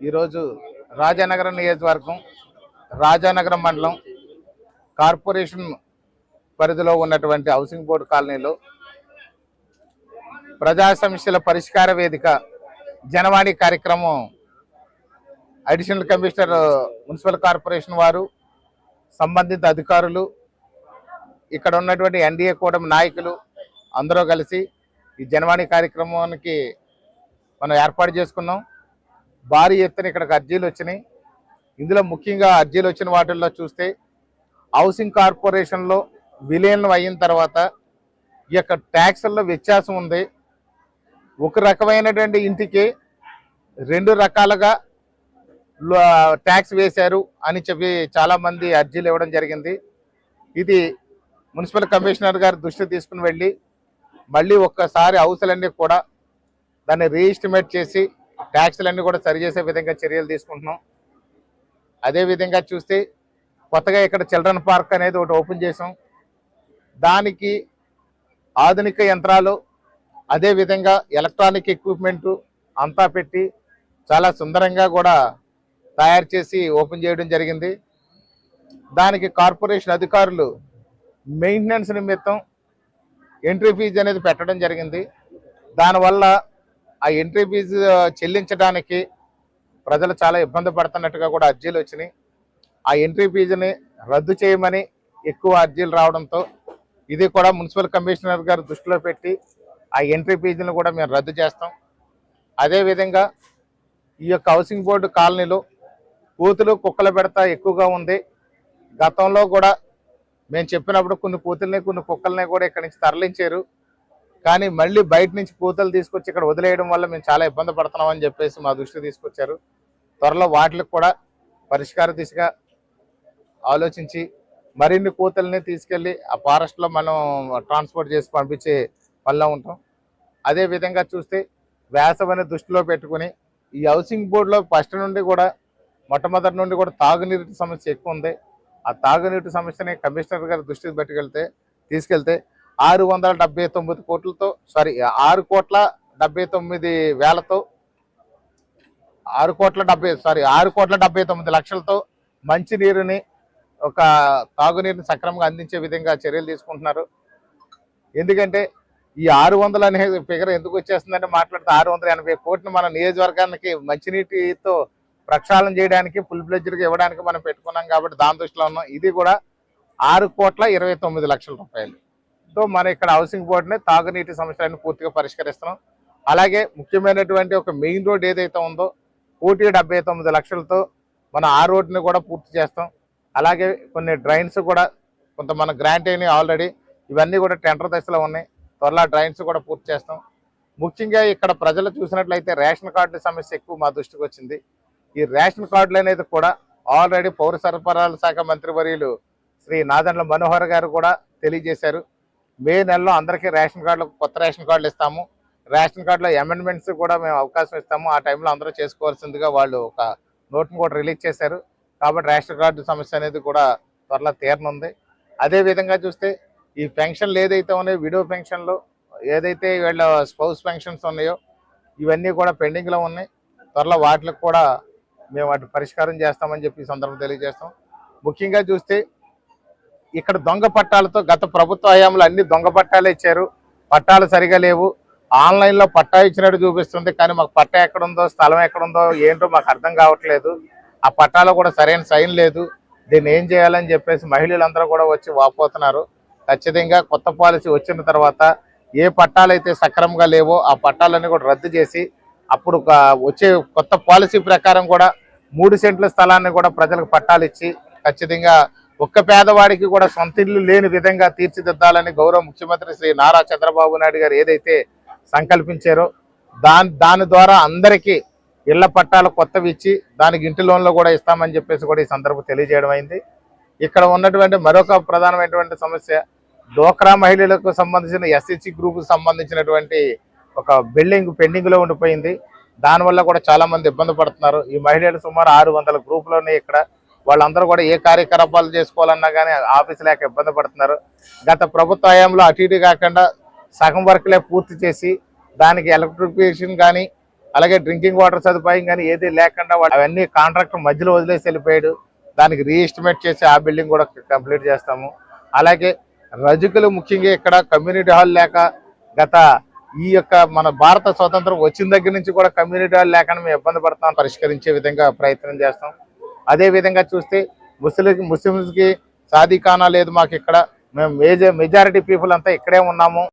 ఈరోజు రాజానగరం నియోజకవర్గం రాజానగరం మండలం కార్పొరేషన్ పరిధిలో ఉన్నటువంటి హౌసింగ్ బోర్డు కాలనీలో ప్రజా సమస్యల పరిష్కార వేదిక జనవాణి కార్యక్రమం అడిషనల్ కమిషనర్ మున్సిపల్ కార్పొరేషన్ వారు సంబంధిత అధికారులు ఇక్కడ ఉన్నటువంటి ఎన్డీఏ కూటమి నాయకులు అందరూ కలిసి ఈ జనవాణి కార్యక్రమానికి మనం ఏర్పాటు చేసుకున్నాం. భారీ ఎత్తున ఇక్కడికి అర్జీలు వచ్చినాయి. ఇందులో ముఖ్యంగా అర్జీలు వచ్చిన వాటిల్లో చూస్తే హౌసింగ్ కార్పొరేషన్లో విలీనం అయిన తర్వాత ఈ యొక్క ట్యాక్సుల్లో వ్యత్యాసం ఉంది. ఒక రకమైనటువంటి ఇంటికి రెండు రకాలుగా ట్యాక్స్ వేశారు అని చెప్పి చాలామంది అర్జీలు ఇవ్వడం జరిగింది. ఇది మున్సిపల్ కమిషనర్ గారి దృష్టి తీసుకుని వెళ్ళి మళ్ళీ ఒక్కసారి హౌసులన్నీ కూడా దాన్ని రీఎస్టిమేట్ చేసి ట్యాక్స్లన్నీ కూడా సరిచేసే విధంగా చర్యలు తీసుకుంటున్నాం. అదే విధంగా చూస్తే కొత్తగా ఇక్కడ చిల్డ్రన్ పార్క్ అనేది ఒకటి ఓపెన్ చేసాం దానికి ఆధునిక యంత్రాలు అదే విధంగా ఎలక్ట్రానిక్ ఎక్విప్మెంట్ అంతా పెట్టి చాలా సుందరంగా కూడా తయారు చేసి ఓపెన్ చేయడం జరిగింది. దానికి కార్పొరేషన్ అధికారులు మెయింటెనెన్స్ నిమిత్తం ఎంట్రీ ఫీజు అనేది పెట్టడం జరిగింది. దానివల్ల ఆ ఎంట్రీ ఫీజు చెల్లించడానికి ప్రజలు చాలా ఇబ్బంది పడుతున్నట్టుగా కూడా అర్జీలు వచ్చినాయి. ఆ ఎంట్రీ ఫీజుని రద్దు చేయమని ఎక్కువ అర్జీలు రావడంతో ఇది కూడా మున్సిపల్ కమిషనర్ గారు దృష్టిలో పెట్టి ఆ ఎంట్రీ ఫీజుని కూడా మేము రద్దు చేస్తాం. అదేవిధంగా ఈ యొక్క హౌసింగ్ బోర్డు కాలనీలో కూతులు కుక్కల పెడత ఎక్కువగా ఉంది. గతంలో కూడా మేము చెప్పినప్పుడు కొన్ని కూతుల్ని కొన్ని కుక్కల్ని కూడా ఇక్కడి నుంచి తరలించారు. కానీ మళ్ళీ బయట నుంచి పూతలు తీసుకొచ్చి ఇక్కడ వదిలేయడం వల్ల మేము చాలా ఇబ్బంది పడుతున్నాం అని చెప్పేసి మా దృష్టి తీసుకొచ్చారు. త్వరలో వాటికి కూడా పరిష్కార దిశగా ఆలోచించి మరిన్ని కూతల్ని తీసుకెళ్ళి ఆ ఫారెస్ట్లో మనం ట్రాన్స్పోర్ట్ చేసి పంపించే పనిలో ఉంటాం. అదే విధంగా చూస్తే వేసవని దృష్టిలో పెట్టుకుని ఈ హౌసింగ్ బోర్డులో ఫస్ట్ నుండి కూడా మొట్టమొదటి నుండి కూడా తాగునీటి సమస్య ఎక్కువ ఉంది. ఆ తాగునీటి సమస్యని కమిషనర్ గారి దృష్టికి పెట్టుకెళ్తే తీసుకెళ్తే ఆరు వందల డెబ్బై తొమ్మిది కోట్లతో సారీ ఆరు కోట్ల డెబ్బై తొమ్మిది వేలతో ఆరు కోట్ల డెబ్బై సారీ ఆరు కోట్ల డెబ్బై తొమ్మిది లక్షలతో మంచినీరుని ఒక తాగునీరుని సక్రమంగా అందించే విధంగా చర్యలు తీసుకుంటున్నారు. ఎందుకంటే ఈ ఆరు వందలు అనే ఫిగర్ ఎందుకు వచ్చేస్తుందంటే మాట్లాడితే ఆరు వందల ఎనభై కోట్లు మన నియోజకవర్గానికి మంచినీటితో ప్రక్షాళన చేయడానికి ఫుల్గా ఇవ్వడానికి మనం పెట్టుకున్నాం కాబట్టి దాని దృష్టిలో ఉన్నాం. ఇది కూడా ఆరు కోట్ల ఇరవై తొమ్మిది లక్షల రూపాయలు. సో మన ఇక్కడ హౌసింగ్ బోర్డుని తాగునీటి సమస్యలను పూర్తిగా పరిష్కరిస్తున్నాం. అలాగే ముఖ్యమైనటువంటి ఒక మెయిన్ రోడ్ ఏదైతే ఉందో కోటి డెబ్బై తొమ్మిది లక్షలతో మనం ఆ రోడ్ని కూడా పూర్తి చేస్తాం. అలాగే కొన్ని డ్రైన్స్ కూడా కొంత మన గ్రాంట్ అయినాయి ఆల్రెడీ ఇవన్నీ కూడా టెండర్ దశలో ఉన్నాయి. త్వరలో డ్రైన్స్ కూడా పూర్తి చేస్తాం. ముఖ్యంగా ఇక్కడ ప్రజలు చూసినట్లయితే రేషన్ కార్డుల సమస్య ఎక్కువ మా దృష్టికి వచ్చింది. ఈ రేషన్ కార్డులు అనేది కూడా ఆల్రెడీ పౌర సరఫరాల శాఖ మంత్రి వర్యులు శ్రీ నాదండ్ల మనోహర్ గారు కూడా తెలియజేశారు. మే నెలలో అందరికీ రేషన్ కార్డులు కొత్త రేషన్ కార్డులు ఇస్తాము. రేషన్ కార్డులో అమెండ్మెంట్స్ కూడా మేము అవకాశం ఇస్తాము. ఆ టైంలో అందరూ చేసుకోవాల్సిందిగా వాళ్ళు ఒక నోట్ను కూడా రిలీజ్ చేశారు. కాబట్టి రేషన్ కార్డు సమస్య అనేది కూడా త్వరలో తీరనుంది. అదేవిధంగా చూస్తే ఈ పెన్షన్లు ఏదైతే ఉన్నాయో విడో పెన్షన్లు ఏదైతే వీళ్ళ స్పౌస్ పెన్షన్స్ ఉన్నాయో ఇవన్నీ కూడా పెండింగ్లో ఉన్నాయి. త్వరలో వాటికి కూడా మేము వాటి పరిష్కారం చేస్తామని చెప్పి సందర్భం తెలియజేస్తాం. ముఖ్యంగా చూస్తే ఇక్కడ దొంగ పట్టాలతో గత ప్రభుత్వ హయాంలో అన్ని దొంగ పట్టాలు ఇచ్చారు. పట్టాలు సరిగా లేవు. ఆన్లైన్లో పట్టా ఇచ్చినట్టు చూపిస్తుంది. కానీ మాకు పట్టా ఎక్కడుందో స్థలం ఎక్కడుందో ఏంటో మాకు అర్థం కావట్లేదు. ఆ పట్టాలో కూడా సరైన సైన్ లేదు. దీన్ని ఏం చేయాలని చెప్పేసి మహిళలందరూ కూడా వచ్చి వాపోతున్నారు. ఖచ్చితంగా కొత్త పాలసీ వచ్చిన తర్వాత ఏ పట్టాలు అయితే సక్రమంగా లేవో ఆ పట్టాలన్నీ కూడా రద్దు చేసి అప్పుడు వచ్చే కొత్త పాలసీ ప్రకారం కూడా మూడు సెంట్ల స్థలాన్ని కూడా ప్రజలకు పట్టాలు ఇచ్చి ఖచ్చితంగా ఒక్క పేదవాడికి కూడా సొంత ఇల్లు లేని విధంగా తీర్చిదిద్దాలని గౌరవ ముఖ్యమంత్రి శ్రీ నారా చంద్రబాబు నాయుడు గారు ఏదైతే సంకల్పించారో దాని దాని ద్వారా అందరికీ ఇళ్ళ పట్టాలు కొత్తవి ఇచ్చి దానికి ఇంటి లోన్లు కూడా ఇస్తామని చెప్పేసి కూడా ఈ సందర్భం తెలియజేయడం అయింది. ఇక్కడ ఉన్నటువంటి మరొక ప్రధానమైనటువంటి సమస్య డోక్రా మహిళలకు సంబంధించిన ఎస్ఎస్సి గ్రూప్ సంబంధించినటువంటి ఒక బిల్డింగ్ పెండింగ్లో ఉండిపోయింది దానివల్ల కూడా చాలా మంది ఇబ్బంది పడుతున్నారు. ఈ మహిళలు సుమారు ఆరు వందల గ్రూపులోనే ఇక్కడ వాళ్ళందరూ కూడా ఏ కార్యకలాపాలు చేసుకోవాలన్నా కానీ ఆఫీస్ లేక ఇబ్బంది పడుతున్నారు. గత ప్రభుత్వ హయాంలో అటు ఇటు కాకుండా సగం వర్క్లే పూర్తి చేసి దానికి ఎలక్ట్రిఫికేషన్ కానీ అలాగే డ్రింకింగ్ వాటర్ సదుపాయం కానీ ఏది లేకుండా అవన్నీ కాంట్రాక్టర్ మధ్యలో వదిలేసి వెళ్ళిపోయాడు. దానికి రీఎస్టిమేట్ చేసి ఆ బిల్డింగ్ కూడా కంప్లీట్ చేస్తాము. అలాగే రజకులు ముఖ్యంగా ఇక్కడ కమ్యూనిటీ హాల్ లేక గత ఈ యొక్క మన భారత స్వతంత్రం వచ్చిన దగ్గర నుంచి కూడా కమ్యూనిటీ హాల్ లేకుండా మేము ఇబ్బంది పడతాం పరిష్కరించే విధంగా ప్రయత్నం చేస్తాం. అదే విధంగా చూస్తే ముస్లిం ముస్లిమ్స్కి సాధికానా లేదు మాకు ఇక్కడ మేము మేజర్ మెజారిటీ పీపుల్ అంతా ఇక్కడే ఉన్నాము.